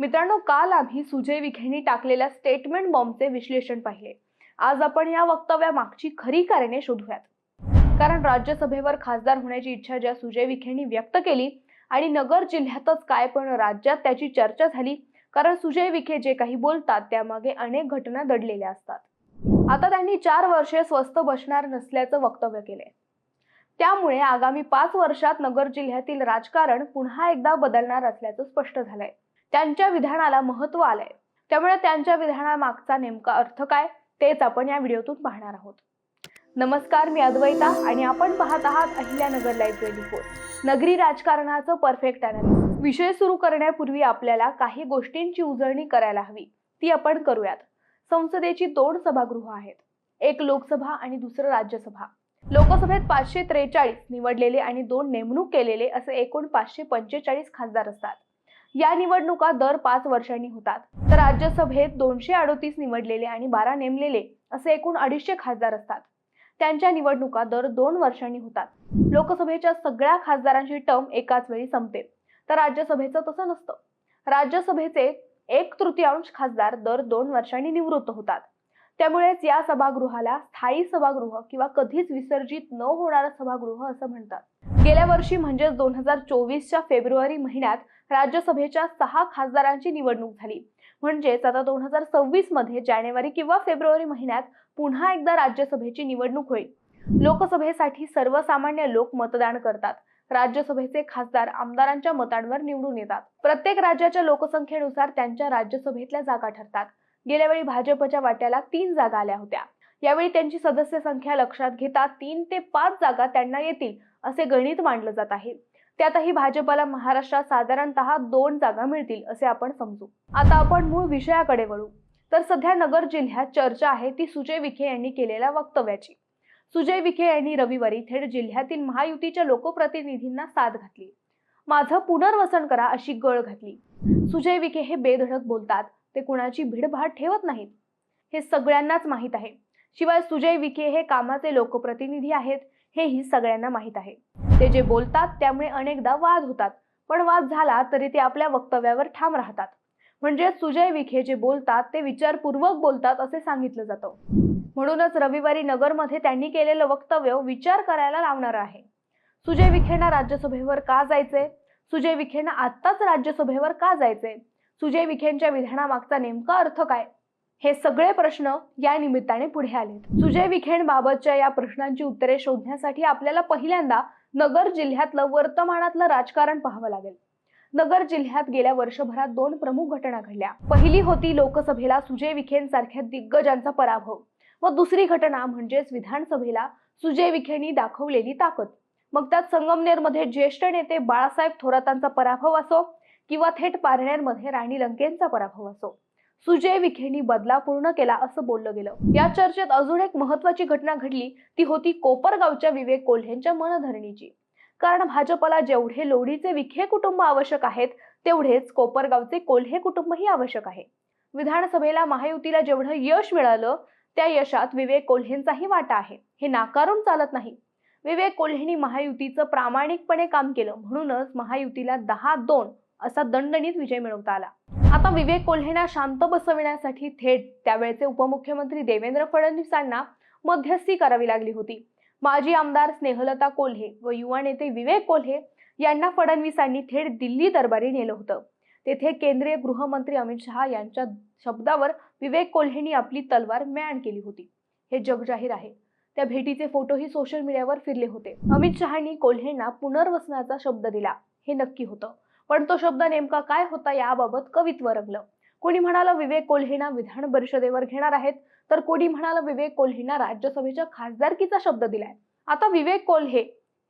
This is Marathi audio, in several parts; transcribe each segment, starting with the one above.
मित्रांनो काल आम्ही सुजय विखेंनी टाकलेल्या स्टेटमेंट बॉम्बचे विश्लेषण पाहिले. आज आपण या वक्तव्यामागची खरी कारणे शोधूयात. कारण राज्यसभेवर खासदार होण्याची इच्छा ज्या सुजय विखेंनी व्यक्त केली आणि नगर जिल्ह्यातच काय पण राज्यात त्याची चर्चा झाली कारण सुजय विखे जे काही बोलतात त्यामागे अनेक घटना दडलेल्या असतात. आता त्यांनी चार वर्षे स्वस्त बसणार नसल्याचं वक्तव्य केलंय. त्यामुळे आगामी पाच वर्षात नगर जिल्ह्यातील राजकारण पुन्हा एकदा बदलणार असल्याचं स्पष्ट झालंय. त्यांच्या विधानाला महत्त्व आलंय. त्यामुळे त्यांच्या विधानामागचा नेमका अर्थ काय तेच आपण या व्हिडिओतून पाहणार आहोत. नमस्कार मी अद्वैता आणि आपण पाहत आहात अहिल्यानगर लाईव्ह ट्वेंटी फोर नगरी राजकारणाचं परफेक्ट अनालिसिस विषय सुरू करण्यापूर्वी आपल्याला काही गोष्टींची उजळणी करायला हवी ती आपण करूयात. संसदेची दोन सभागृह आहेत. एक लोकसभा आणि दुसरं राज्यसभा. लोकसभेत पाचशे त्रेचाळीस निवडलेले आणि दोन नेमणूक केलेले असे एकूण पाचशे पंचेचाळीस खासदार असतात. या निवडणुका दर पाच वर्षांनी होतात. तर राज्यसभेत दोनशे अडोतीस निवडलेले आणि बारा नेमलेले असे एकूण अडीचशे खासदार असतात. त्यांच्या निवडणुका दर दोन वर्षांनी होतात. लोकसभेच्या सगळ्या खासदारांची टर्म एकाच वेळी संपते. तर राज्यसभेचं तसं नसतं. राज्यसभेचे एक तृतीयांश खासदार दर दोन वर्षांनी निवृत्त होतात. त्यामुळेच या सभागृहाला स्थायी सभागृह किंवा कधीच विसर्जित न होणारं सभागृह असं म्हणतात. गेल्या वर्षी म्हणजेच दोन हजार चोवीसच्या फेब्रुवारी महिन्यात राज्यसभेच्या सहा खासदारांची निवडणूक झाली. म्हणजेच आता दोन हजार सव्वीसमध्ये जानेवारी किंवा फेब्रुवारी महिन्यात पुन्हा एकदा राज्यसभेची निवडणूक होईल. लोकसभेसाठी सर्वसामान्य लोक मतदान करतात. राज्यसभेचे खासदार आमदारांच्या मतांवर निवडून येतात. प्रत्येक राज्याच्या लोकसंख्येनुसार त्यांच्या राज्यसभेतल्या जागा ठरतात. गेल्या वेळी भाजपच्या वाट्याला तीन जागा आल्या होत्या. यावेळी त्यांची सदस्य संख्या लक्षात घेता तीन ते पाच जागा त्यांना येतील असे गणित मांडलं जात आहे. त्यातही भाजपला महाराष्ट्रात साधारणतः दोन जागा मिळतील असे आपण समजू. आता आपण मूळ विषयाकडे वळू. तर सध्या नगर जिल्ह्यात चर्चा आहे ती सुजय विखे यांनी केलेल्या वक्तव्याची. सुजय विखे यांनी रविवारी थेट जिल्ह्यातील महायुतीच्या लोकप्रतिनिधींना साथ घातली. माझं पुनर्वसन करा अशी गळ घातली. सुजय विखे हे बेधडक बोलतात. ते कुणाची भीडभाड ठेवत नाहीत. हे सगळ्यांनाच माहीत आहे. शिवाय सुजय विखे हे कामाचे लोकप्रतिनिधी आहेत. हेही सगळ्यांना माहीत आहे. ते जे बोलतात त्यामुळे अनेकदा वाद होतात. पण वाद झाला तरी ते आपल्या वक्तव्यावर ठाम राहतात. म्हणजे सुजय विखे जे बोलतात ते विचारपूर्वक बोलतात असे सांगितलं जातं. म्हणूनच रविवारी नगरमध्ये त्यांनी केलेलं वक्तव्य विचार करायला लावणार आहे. सुजय विखेंना राज्यसभेवर का जायचे सुजय विखेंना आत्ताच राज्यसभेवर का जायचंय? सुजय विखेंच्या विधानामागचा नेमका अर्थ काय? हे सगळे प्रश्न या निमित्ताने पुढे आले सुजय विखेंबाबतच्या या प्रश्नांची उत्तरे शोधण्यासाठी आपल्याला पहिल्यांदा नगर जिल्ह्यातलं वर्तमानातलं राजकारण पाहावं लागेल. नगर जिल्ह्यात गेल्या वर्षभरात दोन प्रमुख घटना घडल्या. पहिली होती लोकसभेला सुजय विखेंसारख्या दिग्गजांचा पराभव. व दुसरी घटना म्हणजेच विधानसभेला सुजय विखेंनी दाखवलेली ताकद. मग त्यात संगमनेरमध्ये ज्येष्ठ नेते बाळासाहेब थोरातांचा पराभव असो किंवा थेट पारनेरमध्ये राणी लंकेंचा पराभव असो. सुजय विखेंनी बदला पूर्ण केला असं बोललं गेलं. या चर्चेत अजून एक महत्वाची घटना घडली. ती होती कोपरगावच्या विवेक कोल्हेंच्या मनधरणीची. कारण भाजपला जेवढे लोढीचे विखे कुटुंब आवश्यक आहेत तेवढेच कोपरगावचे कोल्हे कुटुंबही आवश्यक आहे. विधानसभेला महायुतीला जेवढं यश मिळालं त्या यशात विवेक कोल्हेंचाही वाटा आहे. हे नाकारून चालत नाही. विवेक कोल्हेंनी महायुतीचं प्रामाणिकपणे काम केलं. म्हणूनच महायुतीला दहा दोन असा दणदणीत विजय मिळवता आला. आता विवेक कोल्हेंना शांत बसविण्यासाठी थेट त्यावेळेचे उपमुख्यमंत्री देवेंद्र फडणवीसांना मध्यस्थी करावी लागली होती. माजी आमदार स्नेहलता कोल्हे व युवा नेते विवेक कोल्हे यांना फडणवीसांनी थेट दिल्ली दरबारी नेलं होतं. तेथे केंद्रीय गृहमंत्री अमित शहा यांच्या शब्दावर विवेक कोल्हेंनी आपली तलवार म्यान केली होती. हे जगजाहीर आहे. त्या भेटीचे फोटोही सोशल मीडियावर फिरले होते. अमित शहानी कोल्हेंना पुनर्वसनाचा शब्द दिला. हे नक्की होतं. पण तो शब्द नेमका काय होता याबाबत कवित्व रंगलं कोणी म्हणालं विवेक कोल्हेना विधान परिषदेवर घेणार आहेत. तर कोणी म्हणाला विवेक कोल्हेना राज्यसभेच्या खासदारकीचा शब्द दिलाय. आता विवेक कोल्हे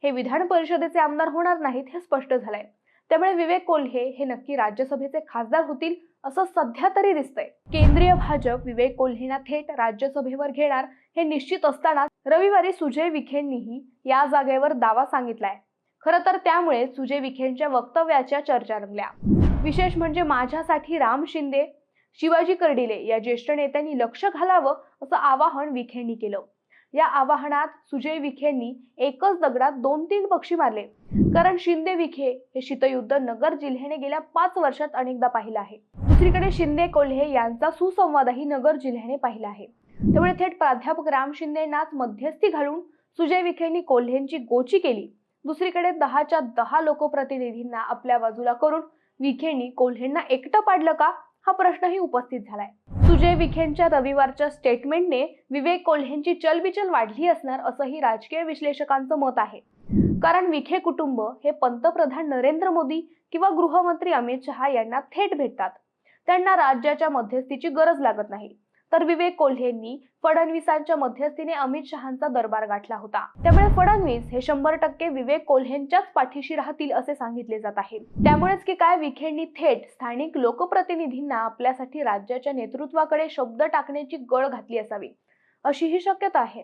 हे विधान परिषदेचे आमदार होणार नाहीत हे स्पष्ट झालंय. त्यामुळे विवेक कोल्हे हे नक्की राज्यसभेचे खासदार होतील असं सध्या तरी दिसतंय. केंद्रीय भाजप विवेक कोल्हेना थेट राज्यसभेवर घेणार हे निश्चित असताना रविवारी सुजय विखेंनीही या जागेवर दावा सांगितलाय. खरं तर त्यामुळे सुजय विखेंच्या वक्तव्याच्या चर्चा रंगल्या. विशेष म्हणजे माझ्यासाठी राम शिंदे शिवाजी कर्डिले या ज्येष्ठ नेत्यांनी लक्ष घालावं असं आवाहन विखेंनी केलं. या आवाहनात सुजय विखेंनी एकच दगडात दोन तीन पक्षी मारले. कारण शिंदे विखे हे शीतयुद्ध नगर जिल्ह्याने गेल्या पाच वर्षात अनेकदा पाहिलं आहे. दुसरीकडे शिंदे कोल्हे यांचा सुसंवादही नगर जिल्ह्याने पाहिला आहे. त्यामुळे थेट प्राध्यापक राम शिंदेनाच मध्यस्थी घालून सुजय विखेंनी कोल्हेंची गोची केली. दुसरीकडे दहाच्या दहा लोकप्रतिनिधींना आपल्या बाजूला करून विखेंनी कोल्हेंना एकटं पाडलं का? हा प्रश्नही उपस्थित झालाय. सुजय विखेंच्या रविवारच्या स्टेटमेंटने विवेक कोल्हेंची चलबिचल वाढली असणार असंही राजकीय विश्लेषकांचं मत आहे. कारण विखे कुटुंब हे पंतप्रधान नरेंद्र मोदी किंवा गृहमंत्री अमित शहा यांना थेट भेटतात. त्यांना राज्याच्या मध्यस्थीची गरज लागत नाही. तर विवेक कोल्हेंनी फडणवीसांच्या मध्यस्थीने अमित शहांचा दरबार गाठला होता. त्यामुळे फडणवीस हे शंभर टक्के विवेक कोल्हेंच्याच पाठीशी राहतील असे सांगितले जात आहे. त्यामुळेच की काय विखेंनी थेट स्थानिक लोकप्रतिनिधींना आपल्यासाठी राज्याच्या नेतृत्वाकडे शब्द टाकण्याची गळ घातली असावी अशी ही शक्यता आहे.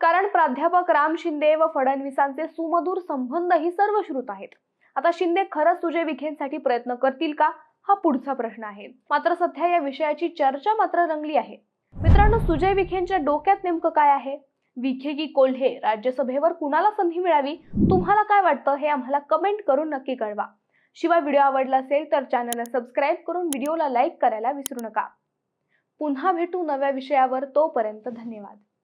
कारण प्राध्यापक राम शिंदे व फडणवीसांचे सुमधुर संबंधही सर्वश्रुत आहेत. आता शिंदे खरंच सुजय विखेंसाठी प्रयत्न करतील का? हा पुढचा प्रश्न आहे. मात्र सध्या या विषयाची चर्चा मात्र रंगली आहे. मित्रांनो सुजय विखेंच्या डोक्यात नेमकं काय आहे? विखे की कोल्हे? राज्यसभेवर कुणाला संधी मिळावी? तुम्हाला काय वाटतं? हे आम्हाला कमेंट करून नक्की कळवा. शिवाय व्हिडिओ आवडला असेल तर चॅनलला सबस्क्राईब करून व्हिडिओला लाईक करायला विसरू नका. पुन्हा भेटू नव्या विषयावर. तोपर्यंत धन्यवाद.